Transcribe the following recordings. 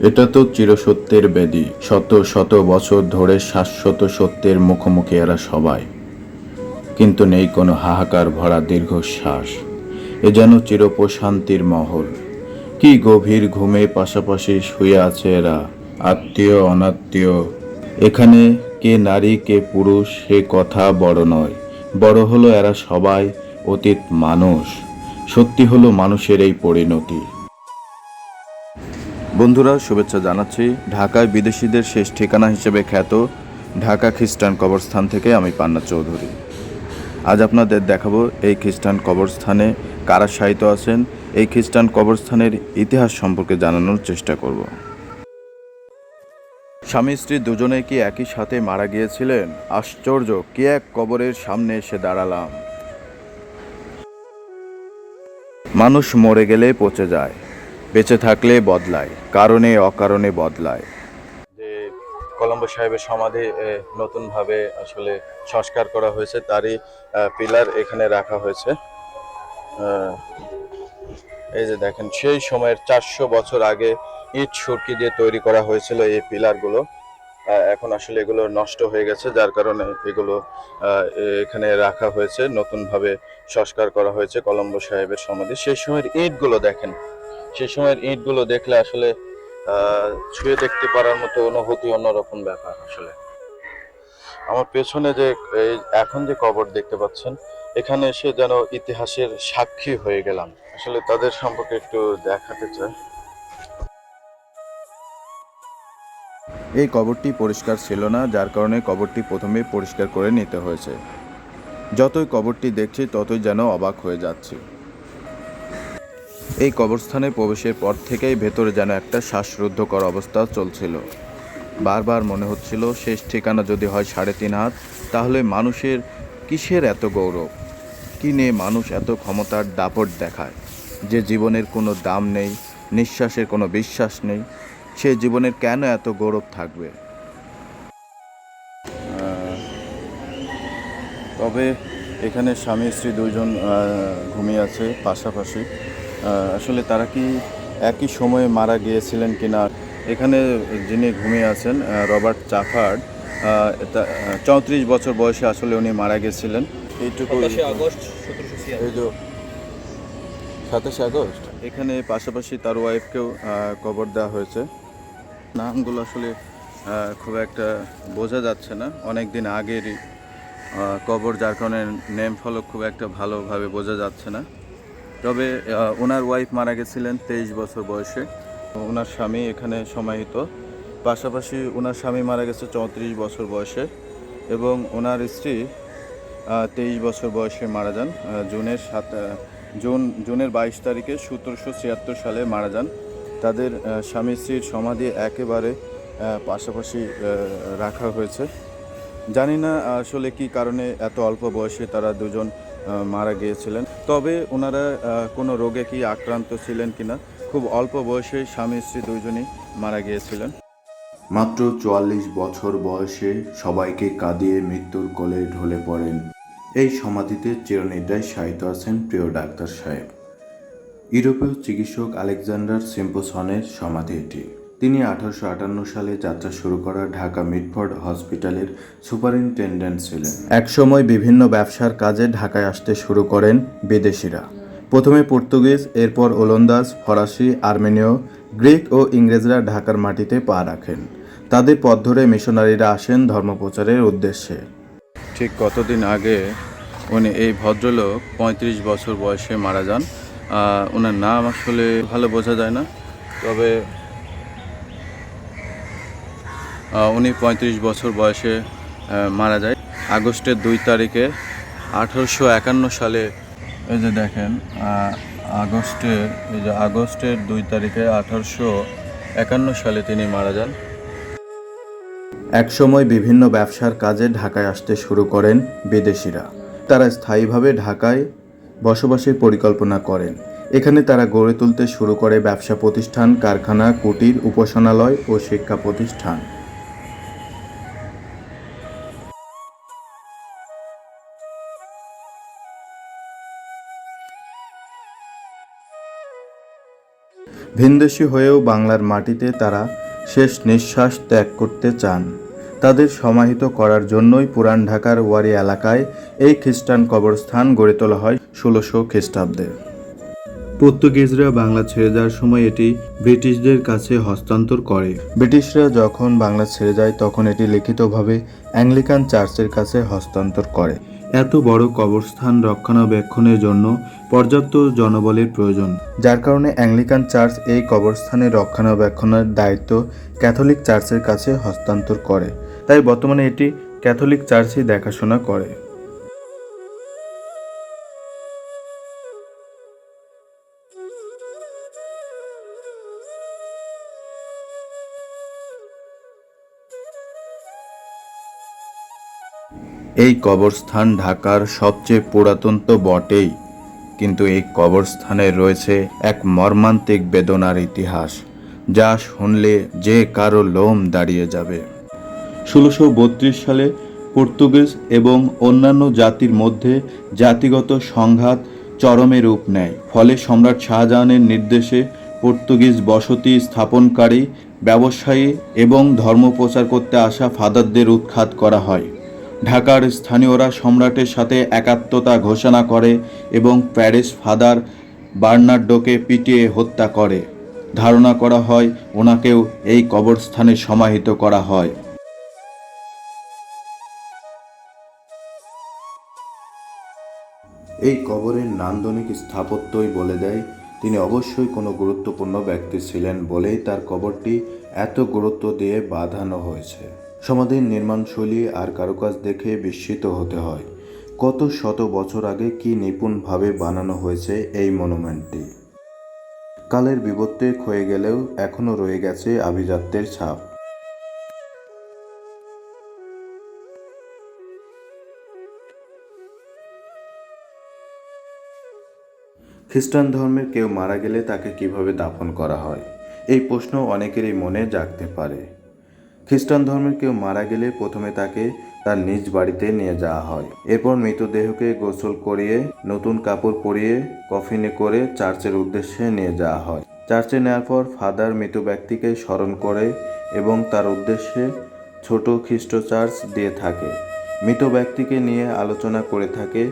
এটা তো চিরসত্যের বেদি। শত শত বছর ধরে শাশ্বত সত্যের মুখোমুখি এরা সবাই। কিন্তু নেই কোনো হাহাকার ভরা দীর্ঘশ্বাস। এ যেন চিরপ্রশান্তির মহল। কি গভীর ঘুমে পাশাপাশি শুয়ে আছে এরা। আত্মীয়, অনাত্মীয়। এখানে কে নারী, কে পুরুষ সে কথা বড় নয়। বড় হলো এরা সবাই অতীত মানুষ। সত্যি হলো মানুষের এই পরিণতি। বন্ধুরা, শুভেচ্ছা জানাচ্ছি। ঢাকায় বিদেশিদের শেষ ঠিকানা হিসেবে খ্যাত ঢাকা খ্রিস্টান কবরস্থান থেকে আমি পান্না চৌধুরী। আজ আপনাদের দেখাবো এই খ্রিস্টান কবরস্থানে কারা সাহিত্য আছেন। এই খ্রিস্টান কবরস্থানের ইতিহাস সম্পর্কে জানানোর চেষ্টা করব। স্বামী স্ত্রী দুজনে কি একই সাথে মারা গিয়েছিলেন? আশ্চর্য, কি এক কবরের সামনে এসে দাঁড়ালাম? মানুষ মরে গেলে পচে যায়। বেঁচে থাকলে বদলায়, কারণে অকারণে বদলায়। যে কলম্বো সাহেবের সমাধি নতুনভাবে আসলে সংস্কার করা হয়েছে, তারই পিলার এখানে রাখা হয়েছে। এই যে দেখেন, সেই সময়ের চারশো বছর আগে ইট সুরকি দিয়ে তৈরি করা হয়েছিল এই পিলারগুলো। এখন আসলে এগুলো নষ্ট হয়ে গেছে, যার কারণে এগুলো এখানে রাখা হয়েছে, নতুনভাবে সংস্কার করা হয়েছে কলম্বো সাহেবের সমাধি। সেই সময়ের ইটগুলো দেখেন সেই সময়ের ইটগুলো দেখলে আসলে ছুঁয়ে দেখতে পারার মতো অনুভূতি অন্যরকম ব্যাপার আসলে। আমার পেছনে যে এখন যে কবর দেখতে পাচ্ছেন, এখানে এসে যেন ইতিহাসের সাক্ষী হয়ে গেলাম। আসলে তাদের সম্পর্কে একটু দেখাতে চাই। এই কবরটি পরিষ্কার ছিল না, যার কারণে কবরটি প্রথমে পরিষ্কার করে নিতে হয়েছে। যতই কবরটি দেখছি, ততই যেন অবাক হয়ে যাচ্ছি। এই কবরস্থানে প্রবেশের পর থেকেই ভেতরে যেন একটা শ্বাসরুদ্ধকর অবস্থা চলছিল। বারবার মনে হচ্ছিল শেষ ঠিকানা যদি হয় সাড়ে তিন হাত, তাহলে মানুষের কিসের এত গৌরব? কি নিয়ে মানুষ এত ক্ষমতার দাপট দেখায়? যে জীবনের কোনো দাম নেই, নিঃশ্বাসের কোনো বিশ্বাস নেই, সে জীবনের কেন এত গৌরব থাকবে? তবে এখানে স্বামী স্ত্রী দুজন ঘুমিয়ে আছে পাশাপাশি। আসলে তারা কি একই সময়ে মারা গিয়েছিলেন কিনা? এখানে যিনি ঘুমিয়ে আছেন রবার্ট চাফার্ড চৌত্রিশ বছর বয়সে আসলে উনি মারা গেছিলেন এইটুকু সাতাশে আগস্ট সাতাশে এখানে পাশাপাশি তার ওয়াইফকেও কবর দেওয়া হয়েছে। নামগুলো আসলে খুব একটা বোঝা যাচ্ছে না। অনেক দিন আগেরই কবর যার কারণে নেম ফলক খুব একটা ভালোভাবে বোঝা যাচ্ছে না। তবে ওনার ওয়াইফ মারা গেছিলেন তেইশ বছর বয়সে। ওনার স্বামী এখানে সমাহিত। পাশাপাশি ওনার স্বামী মারা গেছে চৌত্রিশ বছর বয়সে এবং ওনার স্ত্রী তেইশ বছর বয়সে মারা যান। জুনের সাত জুন, জুনের বাইশ তারিখে সতেরোশো ছিয়াত্তর সালে মারা যান। তাদের স্বামী স্ত্রীর সমাধি একেবারে পাশাপাশি রাখা হয়েছে। জানি না আসলে কি কারণে এত অল্প বয়সে তারা দুজন মারা গিয়েছিলেন। তবে ওনারা কোনো রোগে কি আক্রান্ত ছিলেন কিনা, খুব অল্প বয়সে স্বামী স্ত্রী দুজনই মারা গিয়েছিলেন। মাত্র চুয়াল্লিশ বছর বয়সে সবাইকে কাঁদিয়ে মৃত্যুর কোলে ঢলে পড়েন। এই সমাধিতে চিরনিদ্রায় শায়িত আছেন প্রিয় ডাক্তার সাহেব। ইউরোপীয় চিকিৎসক আলেকজান্ডার সিম্পসনের সমাধি এটি। তিনি আঠারোশো আটান্ন সালে যাত্রা শুরু করা ঢাকা মিডফোর্ড হসপিটালের সুপারিনটেন্ডেন্ট ছিলেন। একসময় বিভিন্ন ব্যবসার কাজে ঢাকায় আসতে শুরু করেন বিদেশিরা। প্রথমে পর্তুগিজ, এরপর ওলন্দাজ, ফরাসি, আর্মেনীয়, গ্রিক ও ইংরেজরা ঢাকার মাটিতে পা রাখেন। তাদের পথ ধরে মিশনারিরা আসেন ধর্মপ্রচারের উদ্দেশ্যে। ঠিক কতদিন আগে উনি এই ভদ্রলোক পঁয়ত্রিশ বছর বয়সে মারা যান। ওনার নাম আসলে ভালো বোঝা যায় না। তবে উনি পঁয়ত্রিশ বছর বয়সে মারা যায়। আগস্টের দুই তারিখে আঠারোশো একান্ন সালে, এই যে দেখেন আগস্টের, এই যে আগস্টের দুই তারিখে আঠারোশো একান্ন সালে তিনি মারা যান। একসময় বিভিন্ন ব্যবসার কাজে ঢাকায় আসতে শুরু করেন বিদেশিরা। তারা স্থায়ীভাবে ঢাকায় বসবাসের পরিকল্পনা করেন। এখানে তারা গড়ে তুলতে শুরু করে ব্যবসা প্রতিষ্ঠান, কারখানা, কুটির, উপাসনালয় ও শিক্ষা প্রতিষ্ঠান। ভিনদেশি হয়েও বাংলার মাটিতে তারা শেষ নিঃশ্বাস ত্যাগ করতে চান। তাদের সমাহিত করার জন্যই পুরান ঢাকার ওয়ারি এলাকায় এই খ্রিস্টান কবরস্থান গড়ে তোলা হয় ষোলোশো খ্রিস্টাব্দে। পর্তুগিজরা বাংলা ছেড়ে যাওয়ার সময় এটি ব্রিটিশদের কাছে হস্তান্তর করে। ব্রিটিশরা যখন বাংলা ছেড়ে যায় তখন এটি লিখিতভাবে অ্যাংলিকান চার্চের কাছে হস্তান্তর করে। এত বড় কবরস্থান রক্ষণাবেক্ষণের জন্য পর্যাপ্ত জনবলের প্রয়োজন। যার কারণে অ্যাংলিকান চার্চ এই কবরস্থানের রক্ষণাবেক্ষণের দায়িত্ব ক্যাথলিক চার্চের কাছে হস্তান্তর করে। তাই বর্তমানে এটি ক্যাথলিক চার্চই দেখাশোনা করে। এই কবরস্থান ঢাকার সবচেয়ে পুরাতন তো বটেই, কিন্তু এই কবরস্থানে রয়েছে এক মর্মান্তিক বেদনার ইতিহাস, যা শুনলে যে কারও লোম দাঁড়িয়ে যাবে। ষোলোশো সালে পর্তুগিজ এবং অন্যান্য জাতির মধ্যে জাতিগত সংঘাত চরমে রূপ নেয়, ফলে সম্রাট শাহজাহানের নির্দেশে পর্তুগিজ বসতি স্থাপনকারী, ব্যবসায়ী এবং ধর্ম প্রচার করতে আসা ফাদারদের উৎখাত করা হয়। ঢাকার স্থানীয়রা সম্রাটের সাথে একাত্মতা ঘোষণা করে এবং প্যারিস ফাদার বার্নার্ডোকে পিটিয়ে হত্যা করে। ধারণা করা হয়, ওনাকেও এই কবরস্থানে সমাহিত করা হয়। এই কবরের নান্দনিক স্থাপত্যই বলে দেয়, তিনি অবশ্যই কোনো গুরুত্বপূর্ণ ব্যক্তি ছিলেন বলেই তার কবরটি এত গুরুত্ব দিয়ে বাঁধানো হয়েছে। সমাধির নির্মাণশৈলী আর কারুকাজ দেখে বিস্মিত হতে হয়। কত শত বছর আগে কি নিপুণভাবে বানানো হয়েছে এই মনুমেন্টটি? কালের বিবর্তে ক্ষয়ে গেলেও এখনও রয়ে গেছে আভিজাত্যের ছাপ। খ্রিস্টান ধর্মের কেউ মারা গেলে তাকে কীভাবে দাফন করা হয়? এই প্রশ্ন অনেকেরই মনে জাগতে পারে। খ্রিস্টান ধর্মের কেউ মারা গেলে প্রথমে তাকে তার নিজ বাড়িতে নিয়ে যাওয়া হয়। এরপর মৃতদেহকে গোসল করিয়ে, নতুন কাপড় পরিয়ে, কফিনে করে চার্চের উদ্দেশ্যে নিয়ে যাওয়া হয়। চার্চে নেওয়ার পর ফাদার মৃত ব্যক্তিকে স্মরণ করে এবং তার উদ্দেশ্যে ছোট খ্রিস্ট চার্চ দিয়ে থাকে। মৃত ব্যক্তিকে নিয়ে আলোচনা করে থাকে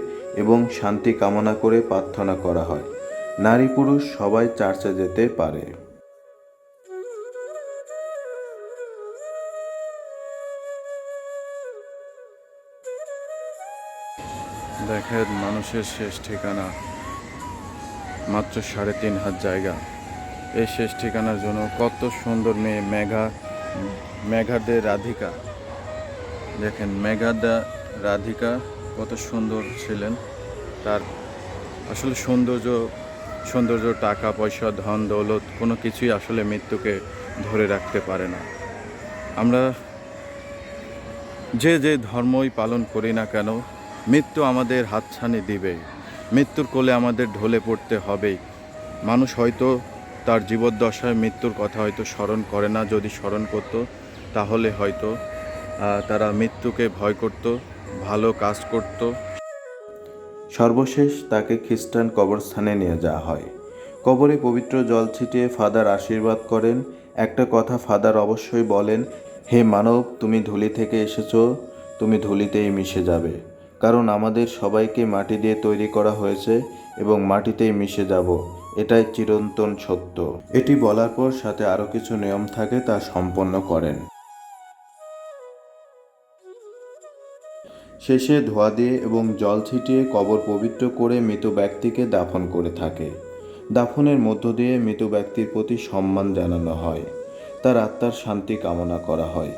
এবং শান্তি কামনা করে প্রার্থনা করা হয়। নারী পুরুষ সবাই চার্চে যেতে পারে। দেখেন মানুষের শেষ ঠিকানা। মাত্র সাড়ে তিন হাত জায়গা। এই শেষ ঠিকানার জন্য কত সুন্দর মেয়ে মেঘা, মেঘাদের রাধিকা। দেখেন মেঘাদা রাধিকা কত সুন্দর ছিলেন। তার আসলে সৌন্দর্য সৌন্দর্য, টাকা, পয়সা, ধন, দৌলত কোনো কিছুই আসলে মৃত্যুকে ধরে রাখতে পারে না। আমরা যে যে ধর্মই পালন করি না কেন মৃত্যু আমাদের হাতছানি দিবে। মৃত্যুর কোলে আমাদের ঢলে পড়তে হবেই মানুষ হয়তো তার জীবদ্দশায় মৃত্যুর কথা হয়তো স্মরণ করে না। যদি স্মরণ করতো, তাহলে হয়তো তারা মৃত্যুকে ভয় করত, ভালো কাজ করত। সর্বশেষ তাকে খ্রিস্টান কবরস্থানে নিয়ে যাওয়া হয়। কবরে পবিত্র জল ছিটিয়ে ফাদার আশীর্বাদ করেন। একটা কথা ফাদার অবশ্যই বলেন, হে মানব, তুমি ধুলি থেকে এসেছ, তুমি ধুলিতেই মিশে যাবে। কারণ আমাদের সবাইকে মাটি দিয়ে তৈরি করা হয়েছে এবং মাটিতেই মিশে যাব। এটাই চিরন্তন সত্য। এটি বলার পর সাথে আরও কিছু নিয়ম থাকে তা সম্পন্ন করেন। শেষে ধোয়া দিয়ে এবং জল ছিটিয়ে কবর পবিত্র করে মৃত ব্যক্তিকে দাফন করে থাকে। দাফনের মধ্য দিয়ে মৃত ব্যক্তির প্রতি সম্মান জানানো হয়। তার আত্মার শান্তি কামনা করা হয়।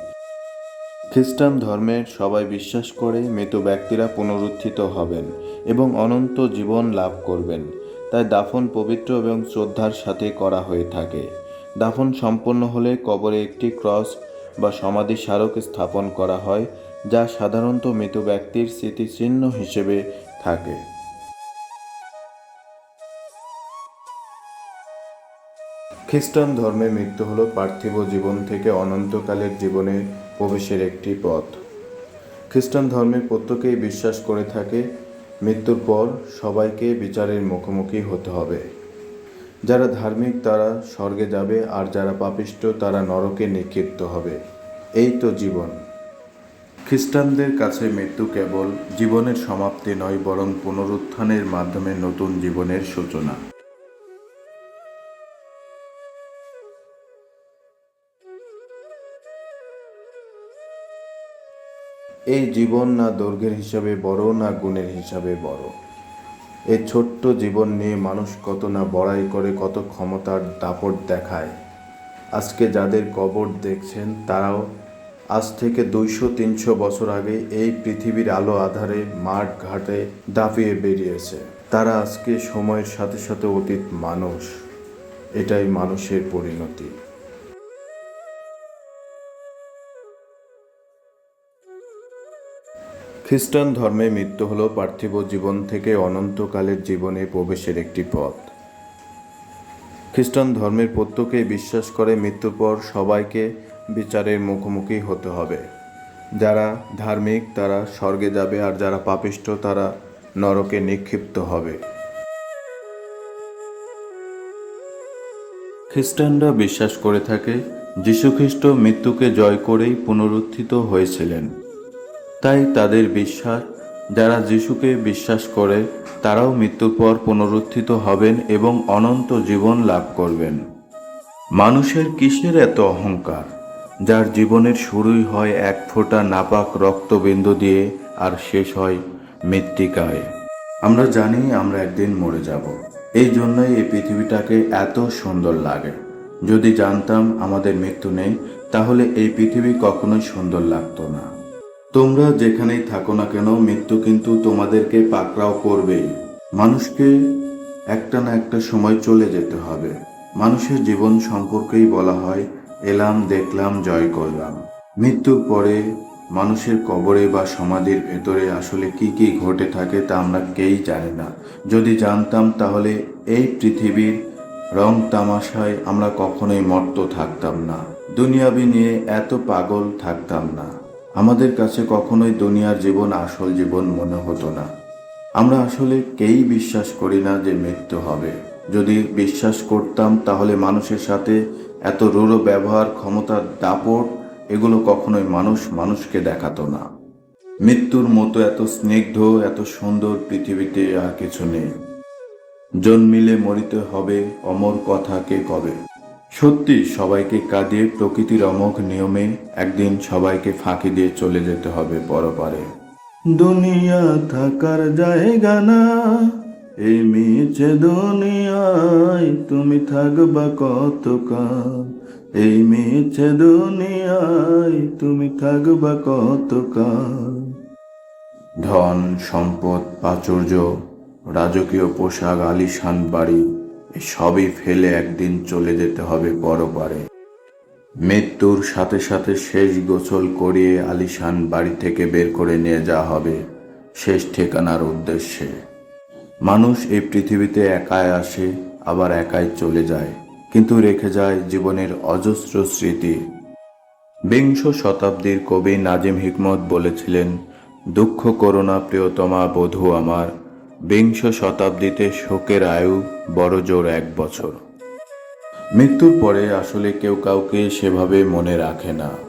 খ্রিস্টান ধর্মের সবাই বিশ্বাস করে মৃত ব্যক্তিরা পুনরুত্থিত হবেন এবং অনন্ত জীবন লাভ করবেন। তাই দাফন পবিত্র এবং শ্রদ্ধার সাথে করা হয়ে থাকে। দাফন সম্পন্ন হলে কবরে একটি ক্রস বা সমাধি স্মারক স্থাপন করা হয়, যা সাধারণত মৃত ব্যক্তির স্মৃতিচিহ্ন হিসেবে থাকে। খ্রিস্টান ধর্মে মৃত্যু হল পার্থিব জীবন থেকে অনন্তকালের জীবনে প্রবেশের একটি পথ। খ্রিস্টান ধর্মের প্রত্যেকেই বিশ্বাস করে থাকে, মৃত্যুর পর সবাইকে বিচারের মুখোমুখি হতে হবে। যারা ধার্মিক, তারা স্বর্গে যাবে, আর যারা পাপিষ্ট, তারা নরকে নিক্ষিপ্ত হবে। এই তো জীবন। খ্রিস্টানদের কাছে মৃত্যু কেবল জীবনের সমাপ্তি নয়, বরং পুনরুত্থানের মাধ্যমে নতুন জীবনের সূচনা। এই জীবন না দৈর্ঘ্যের হিসাবে বড় না গুণের হিসাবে বড়। এই ছোট্ট জীবন নিয়ে মানুষ কত না বড়াই করে, কত ক্ষমতার দাপট দেখায়। আজকে যাদের কবর দেখছেন তারাও আজ থেকে দুইশো, তিনশো বছর আগে এই পৃথিবীর আলো আধারে মাঠ ঘাটে দাপিয়ে বেরিয়েছে। তারা আজকে সময়ের সাথে সাথে অতীত মানুষ। এটাই মানুষের পরিণতি। খ্রিস্টান ধর্মে মৃত্যু হল পার্থিব জীবন থেকে অনন্তকালের জীবনে প্রবেশের একটি পথ। খ্রিস্টান ধর্মের প্রত্যেকেই বিশ্বাস করে মৃত্যুর পর সবাইকে বিচারের মুখোমুখি হতে হবে। যারা ধার্মিক, তারা স্বর্গে যাবে, আর যারা পাপিষ্ট, তারা নরকে নিক্ষিপ্ত হবে। খ্রিস্টানরা বিশ্বাস করে থাকে, যীশুখ্রিস্ট মৃত্যুকে জয় করেই পুনরুত্থিত হয়েছিলেন। তাই তাদের বিশ্বাস, যারা যিশুকে বিশ্বাস করে, তারাও মৃত্যুর পর পুনরুত্থিত হবেন এবং অনন্ত জীবন লাভ করবেন। মানুষের কিসের এত অহংকার, যার জীবনের শুরুই হয় এক ফোঁটা নাপাক রক্তবিন্দু দিয়ে আর শেষ হয় মৃত্তিকায়। আমরা জানি আমরা একদিন মরে যাব। এই জন্যই এই পৃথিবীটাকে এত সুন্দর লাগে। যদি জানতাম আমাদের মৃত্যু নেই, তাহলে এই পৃথিবী কখনোই সুন্দর লাগতো না। তোমরা যেখানেই থাকো না কেন, মৃত্যু কিন্তু তোমাদেরকে পাকড়াও করবেই। মানুষকে একটা না একটা সময় চলে যেতে হবে। মানুষের জীবন সম্পর্কেই বলা হয়, এলাম, দেখলাম, জয় করলাম। মৃত্যুর পরে মানুষের কবরে বা সমাধির ভেতরে আসলে কি কি ঘটে থাকে তা আমরা কেই জানি না। যদি জানতাম, তাহলে এই পৃথিবীর রং তামাশায় আমরা কখনোই মর্ত থাকতাম না। দুনিয়াবি নিয়ে এত পাগল থাকতাম না। আমাদের কাছে কখনোই দুনিয়ার জীবন আসল জীবন মনে হতো না। আমরা আসলে কেই বিশ্বাস করি না যে মৃত্যু হবে। যদি বিশ্বাস করতাম, তাহলে মানুষের সাথে এত রূঢ় ব্যবহার, ক্ষমতার দাপট, এগুলো কখনোই মানুষ মানুষকে দেখাতো না। মৃত্যুর মতো এত স্নিগ্ধ, এত সুন্দর পৃথিবীতে আর কিছু নেই। জন্মিলে মরিতে হবে, অমর কথা কে কবে? সত্যি সবাইকে কাঁদিয়ে প্রকৃতির অমোঘ নিয়মে একদিন সবাইকে ফাঁকি দিয়ে চলে যেতে হবে পরপারে। দুনিয়া থাকার জায়গা না এই মিছে দুনিয়ায় তুমি থাকবা কতকাল? এই মিছে দুনিয়ায় তুমি থাকবা কতকাল? ধন সম্পদ প্রাচুর্য রাজকীয় পোশাক আলিশান বাড়ি সবই ফেলে একদিন চলে যেতে হবে পরপারে। মৃত্যুর সাথে সাথে শেষ গোসল করিয়ে আলিশান বাড়ি থেকে বের করে নিয়ে যাওয়া হবে শেষ ঠিকানার উদ্দেশ্যে। মানুষ এই পৃথিবীতে একাই আসে, আবার একাই চলে যায়, কিন্তু রেখে যায় জীবনের অজস্র স্মৃতি। বিংশ শতাব্দীর কবি নাজিম হিকমত বলেছিলেন, দুঃখ করোনা প্রিয়তমা বধূ আমার বিংশ শতাব্দীতে শোকের আয়ু বড় জোর এক বছর। মৃত্যুর পরে আসলে কেউ কাউকে সেভাবে মনে রাখে না।